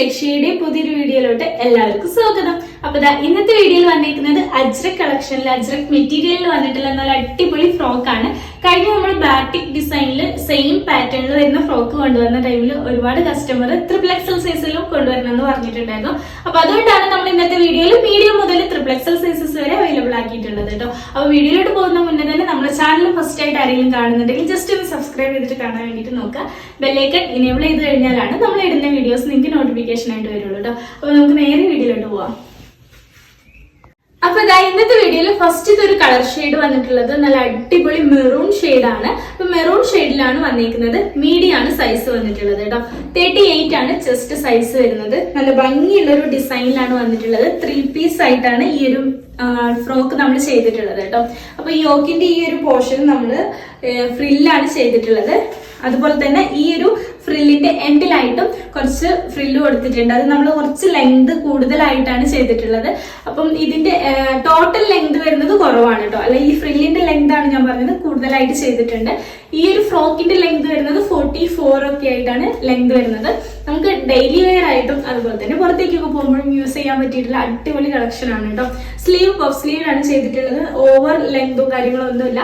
ലക്ഷ്യയുടെ പുതിയൊരു വീഡിയോയിലോട്ട് എല്ലാവർക്കും സ്വാഗതം. അപ്പൊ ഇന്നത്തെ വീഡിയോയിൽ വന്നിരിക്കുന്നത് അജ്രക് കളക്ഷനിൽ അജ്രക് മെറ്റീരിയലിൽ വന്നിട്ടുള്ള നല്ല അടിപൊളി ഫ്രോക്ക് ആണ്. കഴിഞ്ഞ നമ്മൾ ബാറ്റിക് ഡിസൈനിൽ സെയിം പാറ്റേണിൽ വരുന്ന ഫ്രോക്ക് കൊണ്ടുവന്ന ടൈമിൽ ഒരുപാട് കസ്റ്റമർ ത്രിപ്പിൾ എക്സൽ സൈസിലും കൊണ്ടുവരണമെന്ന് പറഞ്ഞിട്ടുണ്ടായിരുന്നു. അപ്പൊ അതുകൊണ്ടാണ് നമ്മൾ ഇന്നത്തെ വീഡിയോയിൽ മീഡിയം മുതൽ ത്രിപ്പിൾ എക്സൽ സൈസസ് വരെ അവൈലബിൾ ആക്കിയിട്ടുള്ളത് കേട്ടോ. അപ്പൊ വീഡിയോയിലോട്ട് പോകുന്ന മുന്നേ തന്നെ നമ്മുടെ ചാനൽ ഫസ്റ്റ് ആയിട്ട് ആരെങ്കിലും കാണുന്നുണ്ടെങ്കിൽ ജസ്റ്റ് ഒന്ന് സബ്സ്ക്രൈബ് ചെയ്തിട്ട് കാണാൻ വേണ്ടിയിട്ട് നോക്കുക. ബെല്ലൈക്കൺ ഇനേബിൾ ചെയ്ത് കഴിഞ്ഞാലാണ് നമ്മൾ ഇടുന്ന വീഡിയോസ് നിങ്ങൾക്ക് നോട്ടിഫിക്കേഷൻ ആയിട്ട് വരുള്ളൂ കേട്ടോ. അപ്പൊ നമുക്ക് നേരെ വീഡിയോയിലോട്ട് പോവാം. അപ്പൊ ഇതാ ഇന്നത്തെ വീഡിയോയിൽ ഫസ്റ്റ് ഇതൊരു കളർ ഷെയ്ഡ് വന്നിട്ടുള്ളത്. നല്ല അടിപൊളി മെറൂൺ ആണ്. അപ്പൊ മെറൂൺ ഷെയ്ഡിലാണ് വന്നിരിക്കുന്നത് മീഡിയം ആണ് സൈസ് വന്നിട്ടുള്ളത് കേട്ടോ. തേർട്ടി എയ്റ്റ് ആണ് ചെസ്റ്റ് സൈസ് വരുന്നത്. നല്ല ഭംഗിയുള്ള ഒരു ഡിസൈനിലാണ് വന്നിട്ടുള്ളത്. ത്രീ പീസ് ആയിട്ടാണ് ഈ ഒരു ഫ്രോക്ക് നമ്മൾ ചെയ്തിട്ടുള്ളത് കേട്ടോ. അപ്പൊ യോക്കിന്റെ ഈ ഒരു പോർഷൻ നമ്മൾ ഫ്രില്ലാണ് ചെയ്തിട്ടുള്ളത്. അതുപോലെ തന്നെ ഈ ഒരു ഫ്രില്ലിന്റെ എൻഡിലായിട്ടും കുറച്ച് ഫ്രില്ല് കൊടുത്തിട്ടുണ്ട്. അത് നമ്മൾ കുറച്ച് ലെങ്ത് കൂടുതലായിട്ടാണ് ചെയ്തിട്ടുള്ളത്. അപ്പം ഇതിന്റെ ടോട്ടൽ ലെങ്ത് വരുന്നത് കുറവാണ് കേട്ടോ. അല്ല ഈ ഫ്രില്ലിന്റെ ലെങ്ത് ആണ് ഞാൻ പറഞ്ഞത്. കൂടുതലായിട്ട് ചെയ്തിട്ടുണ്ട്. ഈ ഒരു ഫ്രോക്കിന്റെ ലെങ്ത് വരുന്നത് ഫോർട്ടി ഫോർ ഒക്കെ ആയിട്ടാണ് ലെങ്ത് വരുന്നത്. നമുക്ക് ഡെയിലി വെയർ ആയിട്ടും അതുപോലെ തന്നെ പുറത്തേക്കൊക്കെ പോകുമ്പോഴും യൂസ് ചെയ്യാൻ പറ്റിയിട്ടുള്ള അടിപൊളി കളക്ഷൻ ആണ് കേട്ടോ. സ്ലീവ് പഫ് സ്ലീവിലാണ് ചെയ്തിട്ടുള്ളത്. ഓവർ ലെങ്തും കാര്യങ്ങളോ ഒന്നുമില്ല.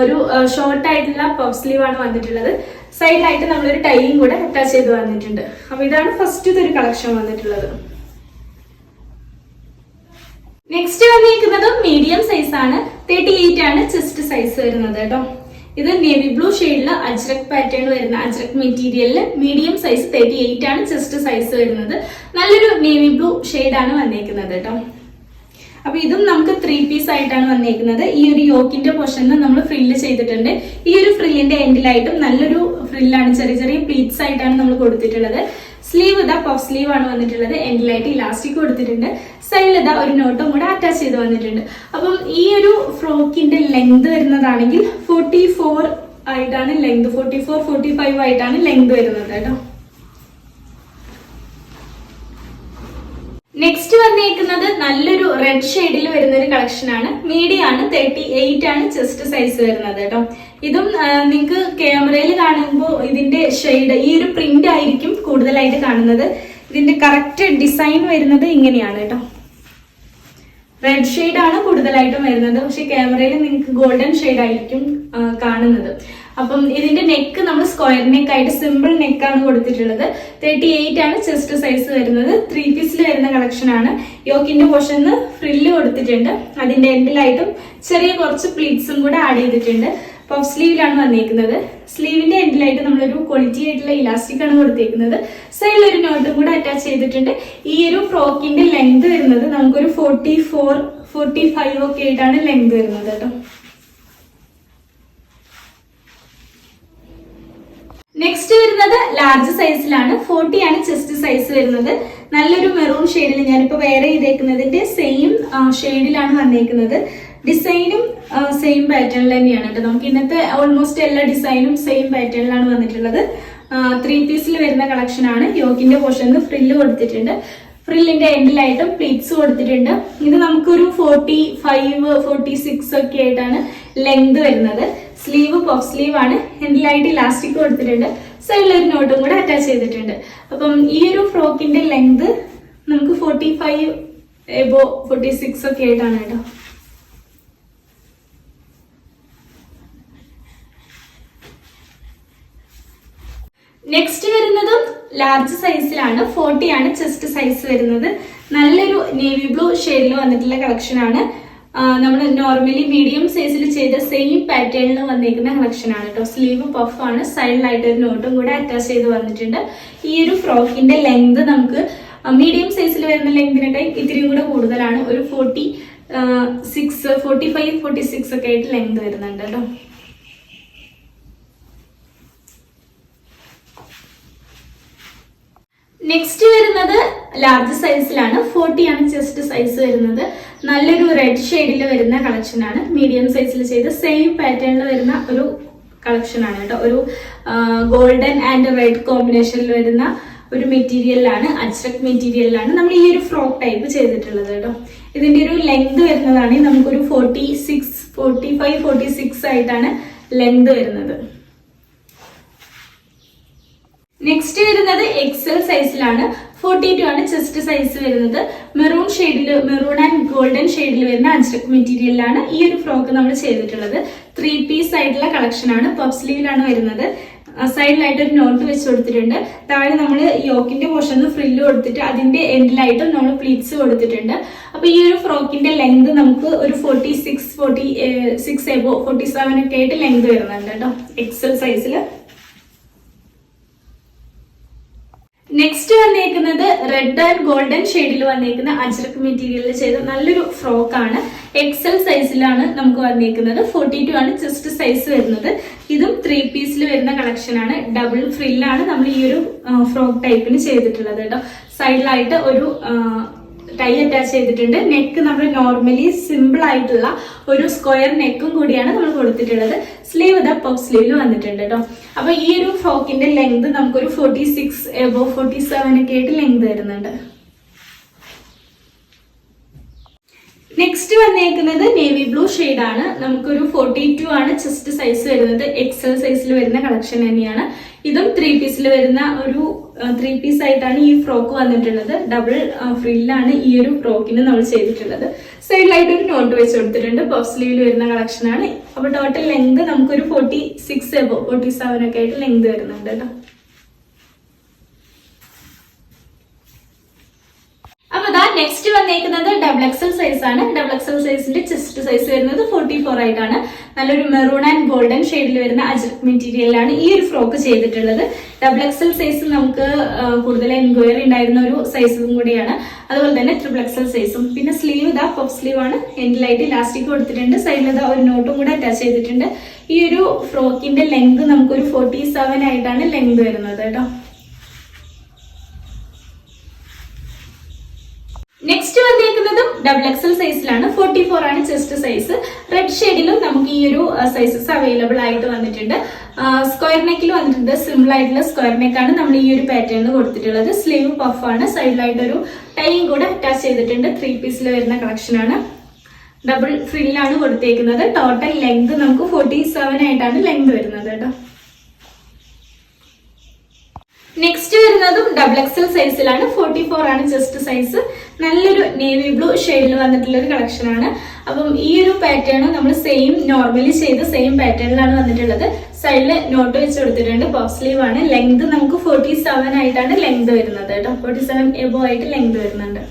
ഒരു ഷോർട്ട് ആയിട്ടുള്ള പഫ് സ്ലീവ് ആണ് വന്നിട്ടുള്ളത്. സൈഡിലായിട്ട് നമ്മളൊരു ടൈയും കൂടെ അറ്റാച്ച് ചെയ്ത് വന്നിട്ടുണ്ട്. അപ്പൊ ഇതാണ് ഫസ്റ്റ് ഇതൊരു കളക്ഷൻ വന്നിട്ടുള്ളത്. നെക്സ്റ്റ് വന്നിരിക്കുന്നത് മീഡിയം സൈസ് ആണ്. തേർട്ടി എയ്റ്റ് ആണ് ചെസ്റ്റ് സൈസ് വരുന്നത് കേട്ടോ. ഇത് നേവി ബ്ലൂ ഷെയ്ഡിൽ അജ്രക് പാറ്റേൺ വരുന്ന അജ്രക് മെറ്റീരിയലിൽ മീഡിയം സൈസ് തേർട്ടി എയ്റ്റ് ആണ് ചെസ്റ്റ് സൈസ് വരുന്നത്. നല്ലൊരു നേവി ബ്ലൂ ഷെയ്ഡാണ് വന്നേക്കുന്നത് കേട്ടോ. അപ്പൊ ഇതും നമുക്ക് ത്രീ പീസ് ആയിട്ടാണ് വന്നിരിക്കുന്നത് ഈ ഒരു യോക്കിന്റെ പോർഷനിൽ നമ്മൾ ഫ്രില്ല് ചെയ്തിട്ടുണ്ട്. ഈ ഒരു ഫ്രില്ലിന്റെ എൻഡിലായിട്ടും നല്ലൊരു ഫ്രില്ലാണ് ചെറിയ ചെറിയ പ്ലീറ്റ്സ് ആയിട്ടാണ് നമ്മൾ കൊടുത്തിട്ടുള്ളത്. സ്ലീവ് ഇതാ പഫ് സ്ലീവ് ആണ് വന്നിട്ടുള്ളത്. എൻഡിലായിട്ട് ഇലാസ്റ്റിക് കൊടുത്തിട്ടുണ്ട്. സൈഡിൽ ഇതാ ഒരു നോട്ടും കൂടെ അറ്റാച്ച് ചെയ്ത് വന്നിട്ടുണ്ട്. അപ്പം ഈ ഒരു ഫ്രോക്കിന്റെ ലെങ്ത് വരുന്നതാണെങ്കിൽ ഫോർട്ടി ഫോർ ആയിട്ടാണ് length forty four forty five ആയിട്ടാണ് ലെങ്ത് വരുന്നത് കേട്ടോ. നെക്സ്റ്റ് വന്നേക്കുന്നത് നല്ലൊരു റെഡ് ഷെയ്ഡിൽ വരുന്ന ഒരു കളക്ഷൻ ആണ്. മീഡിയം ആണ് തേർട്ടി എയ്റ്റ് ആണ് ചെസ്റ്റ് സൈസ് വരുന്നത് കേട്ടോ. ഇതും നിങ്ങൾക്ക് ക്യാമറയിൽ കാണുമ്പോൾ ഇതിന്റെ ഷെയ്ഡ് ഈ ഒരു പ്രിന്റ് ആയിരിക്കും കൂടുതലായിട്ട് കാണുന്നത്. ഇതിന്റെ കറക്റ്റ് ഡിസൈൻ വരുന്നത് ഇങ്ങനെയാണ് കേട്ടോ. റെഡ് ഷെയ്ഡ് ആണ് കൂടുതലായിട്ടും വരുന്നത്. പക്ഷെ ക്യാമറയിൽ നിങ്ങൾക്ക് ഗോൾഡൻ ഷെയ്ഡ് ആയിരിക്കും കാണുന്നത്. അപ്പം ഇതിന്റെ നെക്ക് നമ്മൾ സ്ക്വയർ നെക്ക് ആയിട്ട് സിമ്പിൾ നെക്കാണ് കൊടുത്തിട്ടുള്ളത്. തേർട്ടി എയ്റ്റ് ആണ് ചെസ്റ്റ് സൈസ് വരുന്നത്. ത്രീ പീസിൽ വരുന്ന കളക്ഷൻ ആണ്. യോക്കിന്റെ പോർഷന് ഫ്രില്ല് കൊടുത്തിട്ടുണ്ട്. അതിന്റെ എൻഡിലായിട്ടും ചെറിയ കുറച്ച് പ്ലീറ്റ്സും കൂടെ ആഡ് ചെയ്തിട്ടുണ്ട്. പഫ് സ്ലീവിലാണ് വന്നിരിക്കുന്നത് സ്ലീവിന്റെ എൻഡിലായിട്ട് നമ്മളൊരു ക്വാളിറ്റി ആയിട്ടുള്ള ഇലാസ്റ്റിക് ആണ് കൊടുത്തിരിക്കുന്നത് സൈഡിൽ ഒരു നോട്ടും കൂടെ അറ്റാച്ച് ചെയ്തിട്ടുണ്ട്. ഈ ഒരു ഫ്രോക്കിന്റെ ലെങ്ത് വരുന്നത് നമുക്കൊരു ഫോർട്ടി ഫോർ ഫോർട്ടി ഫൈവ് ഒക്കെ ആയിട്ടാണ് ലെങ്ത് വരുന്നത് കേട്ടോ. നെക്സ്റ്റ് വരുന്നത് ലാർജ് സൈസിലാണ് ഫോർട്ടി ആണ് ചെസ്റ്റ് സൈസ് വരുന്നത്. നല്ലൊരു മെറൂൺ ഷെയ്ഡിൽ ഞാനിപ്പോൾ വേറെ ചെയ്തേക്കുന്നതിന്റെ സെയിം ഷെയ്ഡിലാണ് വന്നേക്കുന്നത്. ഡിസൈനും സെയിം പാറ്റേണിൽ തന്നെയാണ് കേട്ടോ നമുക്ക് ഇന്നത്തെ ഓൾമോസ്റ്റ് എല്ലാ ഡിസൈനും സെയിം പാറ്റേണിലാണ് വന്നിട്ടുള്ളത്. ത്രീ പീസിൽ വരുന്ന കളക്ഷൻ ആണ്. യോഗിന്റെ പോർഷനിൽ ഫ്രില്ല് കൊടുത്തിട്ടുണ്ട്. ഫ്രില്ലിന്റെ എൻഡിലായിട്ടും പ്ലീറ്റ്സ് കൊടുത്തിട്ടുണ്ട്. ഇത് നമുക്കൊരു ഫോർട്ടി ഫൈവ് ഫോർട്ടി സിക്സ് ഒക്കെ ആയിട്ടാണ് ലെങ്ത് വരുന്നത്. സ്ലീവ് പഫ് സ്ലീവ് ആണ്. ഹെൻഡിലായിട്ട് ഇലാസ്റ്റിക് കൊടുത്തിട്ടുണ്ട്. സൈഡിലൊരു നോട്ടും കൂടെ അറ്റാച്ച് ചെയ്തിട്ടുണ്ട്. അപ്പം ഈ ഒരു ഫ്രോക്കിന്റെ ലെങ്ത് നമുക്ക് forty five above forty six ഒക്കെ ആയിട്ടാണ് കേട്ടോ. നെക്സ്റ്റ് വരുന്നതും ലാർജ് സൈസിലാണ് ഫോർട്ടി ആണ് ചെസ്റ്റ് സൈസ് വരുന്നത്. നല്ലൊരു നേവി ബ്ലൂ ഷെയ്ഡിൽ വന്നിട്ടുള്ള കളക്ഷൻ ആണ്. നമ്മൾ നോർമലി മീഡിയം സൈസിൽ ചെയ്ത സെയിം പാറ്റേണിൽ വന്നിരിക്കുന്ന കളക്ഷൻ ആണ് കേട്ടോ സ്ലീവ് പഫ് ആണ് സൈഡിലായിട്ട് ഒരു നോട്ടും കൂടെ അറ്റാച്ച് ചെയ്ത് വന്നിട്ടുണ്ട്. ഈ ഒരു ഫ്രോക്കിന്റെ ലെങ്ത് നമുക്ക് മീഡിയം സൈസിൽ വരുന്ന ലെങ്തിനൊക്കെ ഇത്തിരിയും കൂടെ കൂടുതലാണ്. ഒരു forty six forty five forty six ഒക്കെ ആയിട്ട് ലെങ്ത് വരുന്നുണ്ട് കേട്ടോ നെക്സ്റ്റ് വരുന്നത് ലാർജ് സൈസിലാണ് ഫോർട്ടി ആണ് ചെസ്റ്റ് സൈസ് വരുന്നത്. നല്ലൊരു റെഡ് ഷെയ്ഡിൽ വരുന്ന കളക്ഷൻ ആണ്. മീഡിയം സൈസിൽ ചെയ്ത് സെയിം പാറ്റേണിൽ വരുന്ന ഒരു കളക്ഷൻ ആണ് കേട്ടോ. ഒരു ഗോൾഡൻ ആൻഡ് റെഡ് കോമ്പിനേഷനിൽ വരുന്ന ഒരു മെറ്റീരിയലിലാണ് അജ്രക് മെറ്റീരിയലിലാണ് നമ്മൾ ഈ ഒരു ഫ്രോക്ക് ടൈപ്പ് ചെയ്തിട്ടുള്ളത് കേട്ടോ. ഇതിന്റെ ഒരു ലെങ്ത് വരുന്നതാണ്. നമുക്കൊരു forty six forty five forty six ആയിട്ടാണ് ലെങ്ത് വരുന്നത്. നെക്സ്റ്റ് വരുന്നത് എക്സൽ സൈസിലാണ് ഫോർട്ടി ടു ആണ് ചെസ്റ്റ് സൈസ് വരുന്നത്. മെറൂൺ ഷെയ്ഡിൽ മെറൂൺ ആൻഡ് ഗോൾഡൻ ഷെയ്ഡിൽ വരുന്ന അജ്രക് മെറ്റീരിയലിലാണ് ഈ ഒരു ഫ്രോക്ക് നമ്മൾ ചെയ്തിട്ടുള്ളത്. ത്രീ പീസ് ആയിട്ടുള്ള കളക്ഷൻ ആണ്. പഫ് സ്ലീവിലാണ് വരുന്നത്. സൈഡിലായിട്ട് ഒരു നോട്ട് വെച്ച് കൊടുത്തിട്ടുണ്ട്. താഴെ നമ്മൾ യോക്കിന്റെ പോർഷനിൽ ഫ്രില്ല് കൊടുത്തിട്ട് അതിന്റെ എൻഡിലായിട്ടും നമ്മൾ പ്ലീറ്റ്സ് കൊടുത്തിട്ടുണ്ട്. അപ്പൊ ഈ ഒരു ഫ്രോക്കിന്റെ ലെങ്ത് നമുക്ക് ഒരു forty six forty six above forty seven ഒക്കെ ആയിട്ട് ലെങ്ത് വരുന്നുണ്ട് കേട്ടോ. എക്സൽ സൈസിൽ നെക്സ്റ്റ് വന്നേക്കുന്നത് റെഡ് ആൻഡ് ഗോൾഡൻ ഷെയ്ഡിൽ വന്നേക്കുന്ന അജ്രക് മെറ്റീരിയലിൽ ചെയ്ത നല്ലൊരു ഫ്രോക്ക് ആണ്. എക്സൽ സൈസിലാണ് നമുക്ക് വന്നേക്കുന്നത്. ഫോർട്ടി ടു ആണ് ജസ്റ്റ് സൈസ് വരുന്നത്. ഇതും ത്രീ പീസിൽ വരുന്ന കളക്ഷൻ ആണ്. ഡബിൾ ഫ്രില്ലാണ് നമ്മൾ ഈ ഒരു ഫ്രോക്ക് ടൈപ്പിന് ചെയ്തിട്ടുള്ളത് കേട്ടോ. സൈഡിലായിട്ട് ഒരു ടൈ അറ്റാച്ച് ചെയ്തിട്ടുണ്ട്. നെക്ക് നമ്മൾ നോർമലി സിമ്പിൾ ആയിട്ടുള്ള ഒരു സ്ക്വയർ നെക്കും കൂടിയാണ് നമ്മൾ കൊടുത്തിട്ടുള്ളത്. സ്ലീവ് ഇതാ പഫ് സ്ലീവിൽ വന്നിട്ടുണ്ട് കേട്ടോ അപ്പൊ ഈ ഒരു ഫ്രോക്കിന്റെ ലെങ്ത് നമുക്കൊരു forty six above forty seven ഒക്കെ ആയിട്ട് ലെങ്ത് വരുന്നുണ്ട്. നെക്സ്റ്റ് വന്നേക്കുന്നത് നേവി ബ്ലൂ ഷെയ്ഡ് ആണ്. നമുക്കൊരു ഫോർട്ടി ടു ആണ് ചെസ്റ്റ് സൈസ് വരുന്നത്. എക്സൽ സൈസിൽ വരുന്ന കളക്ഷൻ തന്നെയാണ്. ഇതും ത്രീ പീസിൽ വരുന്ന ഒരു ത്രീ പീസ് ആയിട്ടാണ് ഈ ഫ്രോക്ക് വന്നിട്ടുള്ളത്. ഡബിൾ ഫ്രില്ലാണ് ഈ ഒരു ഫ്രോക്കിന് നമ്മൾ ചെയ്തിട്ടുള്ളത്. സൈഡിലായിട്ട് ഒരു നോട്ട് വെച്ച് കൊടുത്തിട്ടുണ്ട്. പഫ് സ്ലീവിൽ വരുന്ന കളക്ഷൻ ആണ്. അപ്പൊ ടോട്ടൽ ലെങ്ത് നമുക്കൊരു forty six above forty seven ഒക്കെ ആയിട്ട് ലെങ്ത് വരുന്നുണ്ട് കേട്ടോ. ദാ നെക്സ്റ്റ് വന്നേക്കുന്നത് ഡബിൾ എക്സൽ സൈസ് ആണ്. ഡബിൾ എക്സൽ സൈസിന്റെ ചെസ്റ്റ് സൈസ് വരുന്നത് ഫോർട്ടി ഫോർ ആയിട്ടാണ്. നല്ലൊരു മെറൂൺ ആൻഡ് ഗോൾഡൻ ഷെയ്ഡിൽ വരുന്ന അജക് മെറ്റീരിയലാണ് ഈ ഒരു ഫ്രോക്ക് ചെയ്തിട്ടുള്ളത്. ഡബിൾ എക്സൽ സൈസ് നമുക്ക് കൂടുതൽ എൻക്വയറി ഉണ്ടായിരുന്ന ഒരു സൈസും കൂടിയാണ്. അതുപോലെ തന്നെ ട്രിപ്പിൾ എക്സൽ സൈസും പിന്നെ സ്ലീവ് ഇതാ പഫ് സ്ലീവ് ആണ്. ലൈറ്റ് ഇലാസ്റ്റിക് കൊടുത്തിട്ടുണ്ട്. സൈഡിൽ ഇതാ ഒരു നോട്ടും കൂടെ അറ്റാച്ച് ചെയ്തിട്ടുണ്ട്. ഈ ഒരു ഫ്രോക്കിന്റെ ലെങ്ത് നമുക്കൊരു ഫോർട്ടി സെവൻ ആയിട്ടാണ് ലെങ്ത് വരുന്നത് കേട്ടോ നെക്സ്റ്റ് വന്നേക്കുന്നതും ഡബിൾ എക്സൽ സൈസിലാണ് ഫോർട്ടി ഫോർ ആണ് ചെസ്റ്റ് സൈസ് റെഡ് ഷെയ്ഡിലും നമുക്ക് ഈ ഒരു സൈസസ് അവൈലബിൾ ആയിട്ട് വന്നിട്ടുണ്ട്. സ്ക്വയർ നെക്കിൽ വന്നിട്ടുണ്ട്. സിമ്പിൾ ആയിട്ടുള്ള സ്ക്വയർ നെക്കാണ് നമ്മൾ ഈ ഒരു പാറ്റേൺ കൊടുത്തിട്ടുള്ളത്. സ്ലീവ് പഫ് ആണ്. സൈഡിലായിട്ട് ഒരു ടൈയും കൂടെ അറ്റാച്ച് ചെയ്തിട്ടുണ്ട്. ത്രീ പീസിൽ വരുന്ന കളക്ഷൻ ആണ്. ഡബിൾ ഫ്രില്ലാണ് കൊടുത്തേക്കുന്നത്. ടോട്ടൽ ലെങ്ത് നമുക്ക് ഫോർട്ടി സെവൻ ആയിട്ടാണ് ലെങ്ത് വരുന്നത് കേട്ടോ. നെക്സ്റ്റ് വരുന്നതും ഡബിൾ എക്സൽ സൈസിലാണ് ഫോർട്ടി ഫോർ ആണ് ജസ്റ്റ് സൈസ് നല്ലൊരു നേവി ബ്ലൂ ഷെയ്ഡിൽ വന്നിട്ടുള്ള ഒരു കളക്ഷൻ ആണ്. അപ്പം ഈ ഒരു പാറ്റേൺ നമ്മൾ സെയിം നോർമലി ചെയ്ത് സെയിം പാറ്റേണിലാണ് വന്നിട്ടുള്ളത്. സൈഡിൽ നോട്ട് വെച്ച് കൊടുത്തിട്ടുണ്ട്. പഫ് സ്ലീവ് ആണ്. ലെങ്ത് നമുക്ക് ഫോർട്ടി സെവൻ ആയിട്ടാണ് ലെങ്ത് വരുന്നത് കേട്ടോ. ഫോർട്ടി സെവൻ എബോ ആയിട്ട് ലെങ്ത് വരുന്നുണ്ട്.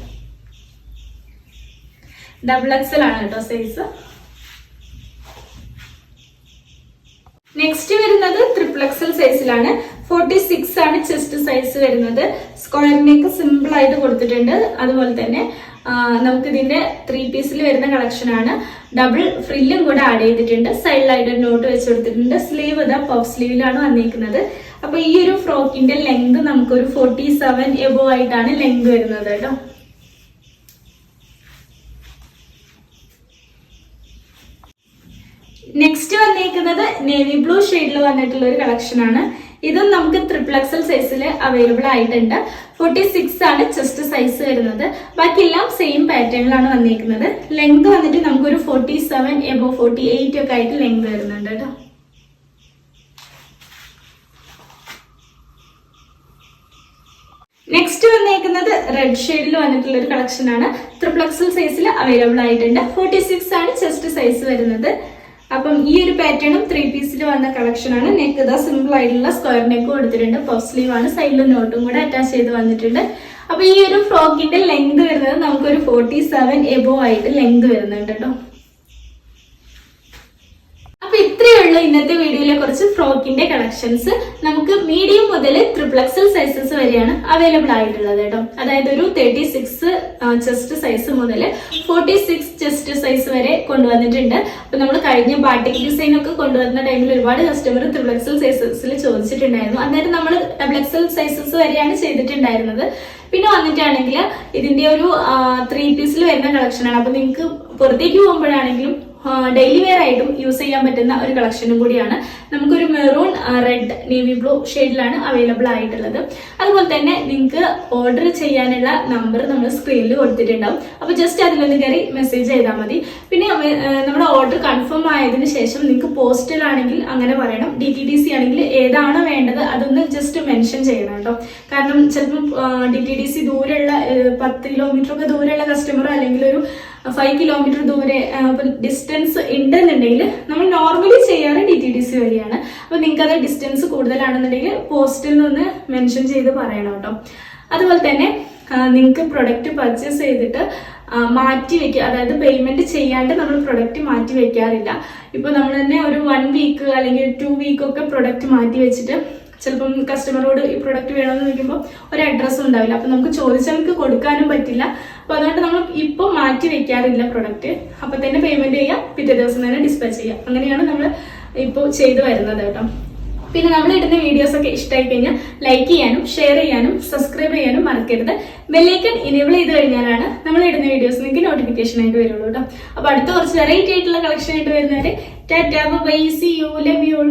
ഡബിൾ എക്സൽ ആണ് കേട്ടോ സൈസ് നെക്സ്റ്റ് വരുന്നത് ട്രിപ്പിൾ എക്സൽ സൈസിലാണ് ഫോർട്ടി സിക്സ് ആണ് ചെസ്റ്റ് സൈസ് വരുന്നത്. സ്ക്വയർ നെക്ക് സിമ്പിൾ ആയിട്ട് കൊടുത്തിട്ടുണ്ട്. അതുപോലെ തന്നെ നമുക്ക് ഇതിന്റെ ത്രീ പീസിൽ വരുന്ന കളക്ഷൻ ആണ്. ഡബിൾ ഫ്രില്ലും കൂടെ ആഡ് ചെയ്തിട്ടുണ്ട്. സൈഡിലായിട്ട് നോട്ട് വെച്ച് കൊടുത്തിട്ടുണ്ട്. സ്ലീവ് ഇതാ പഫ് സ്ലീവിലാണ് വന്നിരിക്കുന്നത്. അപ്പൊ ഈ ഒരു ഫ്രോക്കിന്റെ ലെങ്ത് നമുക്കൊരു ഫോർട്ടി സെവൻ എബോ ആയിട്ടാണ് ലെങ്ത് വരുന്നത് കേട്ടോ. നെക്സ്റ്റ് വന്നിരിക്കുന്നത് നേവി ബ്ലൂ ഷെയ്ഡിൽ വന്നിട്ടുള്ള ഒരു കളക്ഷൻ ആണ്. ഇതും നമുക്ക് ട്രിപ്പിൾ എക്സൽ സൈസിൽ അവൈലബിൾ ആയിട്ടുണ്ട്. ഫോർട്ടി സിക്സ് ആണ് ചെസ്റ്റ് സൈസ് വരുന്നത്. ബാക്കിയെല്ലാം സെയിം പാറ്റേണിലാണ് വന്നിരിക്കുന്നത്. ലെങ്ത് വന്നിട്ട് നമുക്കൊരു forty seven above forty eight ഒക്കെ ആയിട്ട് ലെങ്ത് വരുന്നുണ്ട് കേട്ടോ. നെക്സ്റ്റ് വന്നേക്കുന്നത് റെഡ് ഷെയ്ഡിൽ വന്നിട്ടുള്ള ഒരു കളക്ഷൻ ആണ്. ത്രിപ്ലക്സൽ സൈസിൽ അവൈലബിൾ ആയിട്ടുണ്ട്. ഫോർട്ടി സിക്സ് ആണ് ചെസ്റ്റ് സൈസ് വരുന്നത്. അപ്പം ഈ ഒരു പാറ്റേണും ത്രീ പീസിൽ വന്ന കളക്ഷൻ ആണ്. നെക്ക് ഇതാ സിമ്പിൾ ആയിട്ടുള്ള സ്ക്വയർ നെക്ക് കൊടുത്തിട്ടുണ്ട് പഫ് സ്ലീവ് ആണ്. സൈഡിൽ നോട്ടും കൂടെ അറ്റാച്ച് ചെയ്ത് വന്നിട്ടുണ്ട്. അപ്പൊ ഈ ഒരു ഫ്രോക്കിന്റെ ലെങ്ത് വരുന്നത് നമുക്കൊരു ഫോർട്ടി സെവൻ എബോ ആയിട്ട് ലെങ്ത് വരുന്നുണ്ട് കേട്ടോ അപ്പൊ ഇത്രയുള്ള ഇന്നത്തെ വീഡിയോയിലെ കുറച്ച് ഫ്രോക്കിന്റെ കളക്ഷൻസ് നമുക്ക് മീഡിയം മുതൽ ത്രിപ്ലക്സൽ സൈസസ് വരെയാണ് അവൈലബിൾ ആയിട്ടുള്ളത് കേട്ടോ. അതായത് ഒരു തേർട്ടി സിക്സ് ചെസ്റ്റ് സൈസ് മുതൽ ഫോർട്ടി സിക്സ് ചെസ്റ്റ് സൈസ് വരെ കൊണ്ടുവന്നിട്ടുണ്ട്. അപ്പൊ നമ്മൾ കഴിഞ്ഞ ബാട്ടിക് ഡിസൈൻ ഒക്കെ കൊണ്ടുവന്ന ടൈമിൽ ഒരുപാട് കസ്റ്റമർ ത്രിപ്ലക്സൽ സൈസസിൽ ചോദിച്ചിട്ടുണ്ടായിരുന്നു. അന്നേരം നമ്മൾ ഡബിൾ എക്സൽ സൈസസ് വരെയാണ് ചെയ്തിട്ടുണ്ടായിരുന്നത്. പിന്നെ വന്നിട്ടാണെങ്കിൽ ഇതിന്റെ ഒരു ത്രീ പീസിൽ വരുന്ന കളക്ഷനാണ് അപ്പൊ നിങ്ങൾക്ക് പുറത്തേക്ക് പോകുമ്പോഴാണെങ്കിലും ഡെയിലി വെയർ ആയിട്ടും യൂസ് ചെയ്യാൻ പറ്റുന്ന ഒരു കളക്ഷനും കൂടിയാണ്. നമുക്കൊരു മെറൂൺ റെഡ് നേവി ബ്ലൂ ഷെയ്ഡിലാണ് അവൈലബിൾ ആയിട്ടുള്ളത്. അതുപോലെ തന്നെ നിങ്ങൾക്ക് ഓർഡർ ചെയ്യാനുള്ള നമ്പർ നമ്മൾ സ്ക്രീനിൽ കൊടുത്തിട്ടുണ്ടാവും. അപ്പോൾ ജസ്റ്റ് അതിലൊന്ന് കയറി മെസ്സേജ് ചെയ്താൽ മതി. പിന്നെ നമ്മുടെ ഓർഡർ കൺഫേം ആയതിന് ശേഷം നിങ്ങൾക്ക് പോസ്റ്റിലാണെങ്കിൽ അങ്ങനെ പറയണം. ഡി ടി ഡി സി ആണെങ്കിൽ ഏതാണ് വേണ്ടത് അതൊന്ന് ജസ്റ്റ് മെൻഷൻ ചെയ്യണം കേട്ടോ. കാരണം ചിലപ്പോൾ ഡി ടി ഡി സി ദൂരെയുള്ള പത്ത് കിലോമീറ്റർ ഒക്കെ ദൂരെയുള്ള കസ്റ്റമർ അല്ലെങ്കിൽ ഒരു ഫൈവ് കിലോമീറ്റർ ദൂരെ ഡിസ്റ്റൻസ് ഉണ്ടെന്നുണ്ടെങ്കിൽ നമ്മൾ നോർമലി ചെയ്യാറ് ഡി ടി ഡി സി വഴിയാണ്. അപ്പോൾ നിങ്ങൾക്ക് അത് ഡിസ്റ്റൻസ് കൂടുതലാണെന്നുണ്ടെങ്കിൽ പോസ്റ്റിൽ നിന്ന് മെൻഷൻ ചെയ്ത് പറയണം കേട്ടോ. അതുപോലെ തന്നെ നിങ്ങൾക്ക് പ്രൊഡക്റ്റ് പർച്ചേസ് ചെയ്തിട്ട് മാറ്റി വെക്കുക അതായത് പേയ്മെന്റ് ചെയ്യാണ്ട് നമ്മൾ പ്രൊഡക്റ്റ് മാറ്റി വെക്കാറില്ല. ഇപ്പോൾ നമ്മൾ തന്നെ ഒരു വൺ വീക്ക് അല്ലെങ്കിൽ ടു വീക്ക് ഒക്കെ പ്രൊഡക്റ്റ് മാറ്റി വെച്ചിട്ട് ചിലപ്പം കസ്റ്റമറോട് ഈ പ്രൊഡക്റ്റ് വേണമെന്ന് ചോദിക്കുമ്പോൾ ഒരു അഡ്രസ്സ് ഉണ്ടാവില്ല. അപ്പം നമുക്ക് ചോദിച്ചവർക്ക് കൊടുക്കാനും പറ്റില്ല. അപ്പോൾ അതുകൊണ്ട് നമ്മൾ ഇപ്പോൾ മാറ്റി വെക്കാറില്ല പ്രൊഡക്റ്റ് അപ്പം തന്നെ പേയ്മെന്റ് ചെയ്യാം. പിറ്റേ ദിവസം തന്നെ ഡിസ്പാച്ച് ചെയ്യാം. അങ്ങനെയാണ് നമ്മൾ ഇപ്പോൾ ചെയ്തു വരുന്നത് കേട്ടോ. പിന്നെ നമ്മൾ ഇടുന്ന വീഡിയോസ് ഒക്കെ ഇഷ്ടമായി കഴിഞ്ഞാൽ ലൈക്ക് ചെയ്യാനും ഷെയർ ചെയ്യാനും സബ്സ്ക്രൈബ് ചെയ്യാനും മറക്കരുത്. ബെല്ലൈക്കൺ ഇനേബിൾ ചെയ്ത് കഴിഞ്ഞാലാണ് നമ്മൾ ഇടുന്ന വീഡിയോസ് നിങ്ങൾക്ക് നോട്ടിഫിക്കേഷൻ ആയിട്ട് വരുള്ളൂ കേട്ടോ. അപ്പോൾ അടുത്ത കുറച്ച് വെറൈറ്റി ആയിട്ടുള്ള കളക്ഷൻ ആയിട്ട് വരുന്നവരെ tata bye see you love you